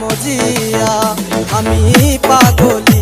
মজিয়া আমি পাগলিনী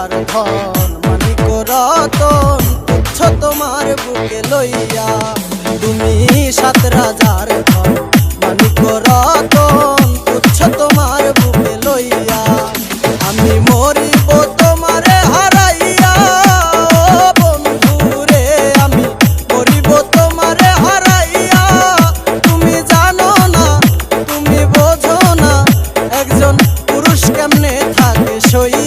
রাজার ধন মানিক রতন তুচ্ছ তোমার বুকে লইয়া। তুমি সাত রাজার ধন মানিক রতন তুচ্ছ তোমার বুকে লইয়া। আমি মরিব তোমারে হারাইয়া। ও বন্ধু রে, আমি মরিব তোমারে হারাইয়া। তুমি জানো না, তুমি বোঝো না, একজন পুরুষ কেমনে থাকে সইয়া